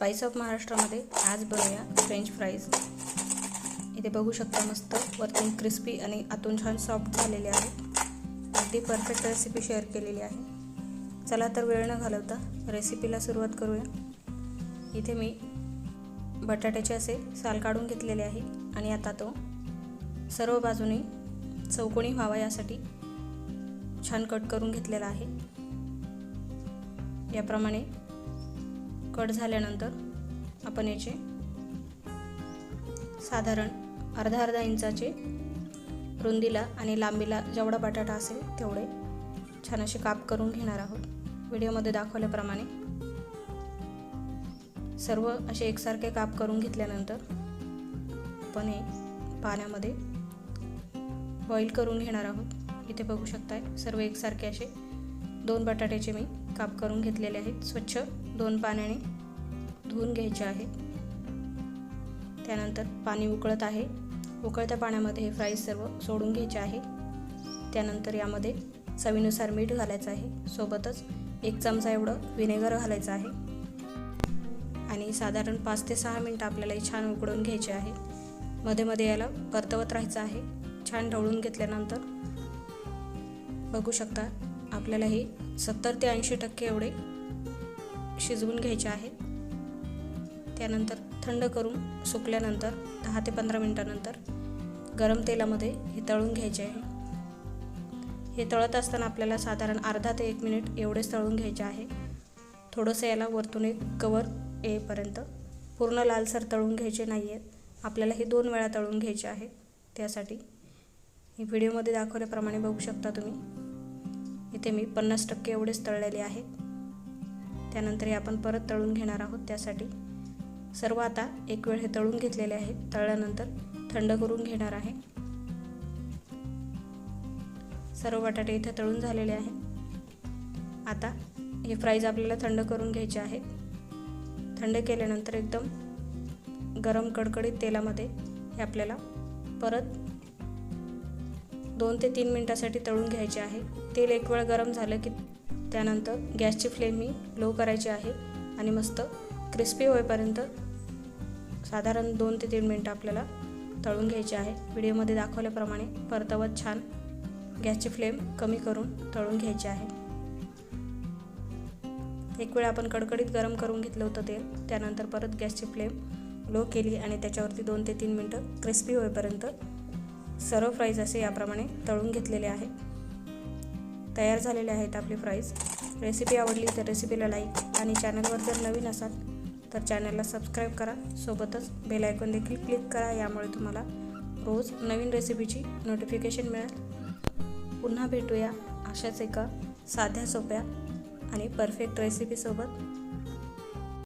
Spice of महाराष्ट्रामध्ये आज बनवूया फ्रेंच फ्राईज इथे बघू शकता मस्त वरतून क्रिस्पी आणि आतून छान सॉफ्ट झालेले आहे. अगदी परफेक्ट रेसिपी शेअर केलेली आहे. चला तर वेळ न घालवता रेसिपीला सुरुवात करूया. इथे मी बटाट्याचे असे साल काढून घेतलेले आहे आणि आता तो सर्व बाजूने चौकोनी व्हावा यासाठी छान कट करून घेतलेला आहे. याप्रमाणे कट झाल्यानंतर आपण याचे साधारण अर्धा अर्धा इंचाचे रुंदीला आणि लांबीला जेवढा बटाटा असेल तेवढे छान असे काप करून घेणार आहोत. व्हिडिओमध्ये दाखवल्याप्रमाणे सर्व असे एकसारखे काप करून घेतल्यानंतर आपण हे पाण्यामध्ये बॉईल करून घेणार आहोत. इथे बघू शकताय सर्व एकसारखे असे दोन बटाट्याचे मी काप करून घेतलेले आहेत. स्वच्छ दोन पाण्याने धुवून घ्यायचे आहे. त्यानंतर पाणी उकळत आहे. उकळत्या पाण्यामध्ये हे फ्राईज सर्व सोडून घ्यायचे आहे. त्यानंतर यामध्ये चवीनुसार मीठ घालायचं आहे. सोबतच एक चमचा एवढं विनेगर घालायचं आहे. आणि साधारण पाच ते सहा मिनटं आपल्याला हे छान उकळून घ्यायचे आहे. मध्ये मध्ये याला परतवत राहायचं आहे. छान ढवळून घेतल्यानंतर बघू शकता आपल्याला हे सत्तर ते ऐंशी टक्के एवढे शिजवून घ्यायचे आहेत त्यानंतर थंड करून सुकल्यानंतर दहा ते पंधरा मिनटानंतर गरम तेलामध्ये हे तळून घ्यायचे आहे. हे तळत असताना आपल्याला साधारण अर्धा ते एक मिनिट एवढेच तळून घ्यायचे आहे. थोडंसं याला वरतून एक कवर येईपर्यंत पूर्ण लालसर तळून घ्यायचे नाही आहेत आपल्याला हे दोन वेळा तळून घ्यायचे आहे. त्यासाठी हे व्हिडिओमध्ये दाखवल्याप्रमाणे बघू शकता तुम्ही. इथे मी पन्नास टक्के एवढेच तळलेले आहेत त्यानंतर हे आपण परत तळून घेणार आहोत त्यासाठी. सर्व आता एक वेळ हे तळून घेतलेले आहे तळल्यानंतर थंड करून घेणार आहे. सर्व बटाटे इथे तळून झालेले आहे आता हे फ्राईज आपल्याला थंड करून घ्यायचे आहेत. थंड केल्यानंतर एकदम गरम कडकडीत तेलामध्ये हे आपल्याला परत दोन ते तीन मिनटासाठी तळून घ्यायचे आहे. तेल एक वेळ गरम झालं की त्यानंतर गॅसची फ्लेम मी लो करायची आहे आणि मस्त क्रिस्पी होईपर्यंत साधारण दोन ते तीन मिनटं आपल्याला तळून घ्यायचे आहे. व्हिडिओमध्ये दाखवल्याप्रमाणे परतवत छान गॅसची फ्लेम कमी करून तळून घ्यायची आहे. एक वेळ आपण कडकडीत गरम करून घेतलं होतं तेल त्यानंतर परत गॅसची फ्लेम लो केली आणि त्याच्यावरती दोन ते तीन मिनटं क्रिस्पी होईपर्यंत सर्व फ्राईज असे याप्रमाणे तळून घेतलेले आहे. तयार झालेले आहेत आपले फ्राईज रेसिपी आवडली तर रेसिपीला लाईक आणि चॅनलवर जर नवीन असाल तर चॅनलला सबस्क्राईब करा. सोबतच बेल आयकॉन देखील क्लिक करा. यामुळे तुम्हाला रोज नवीन रेसिपीची नोटिफिकेशन मिळेल. पुन्हा भेटूया अशाच एका साध्या सोप्या आणि परफेक्ट रेसिपीसोबत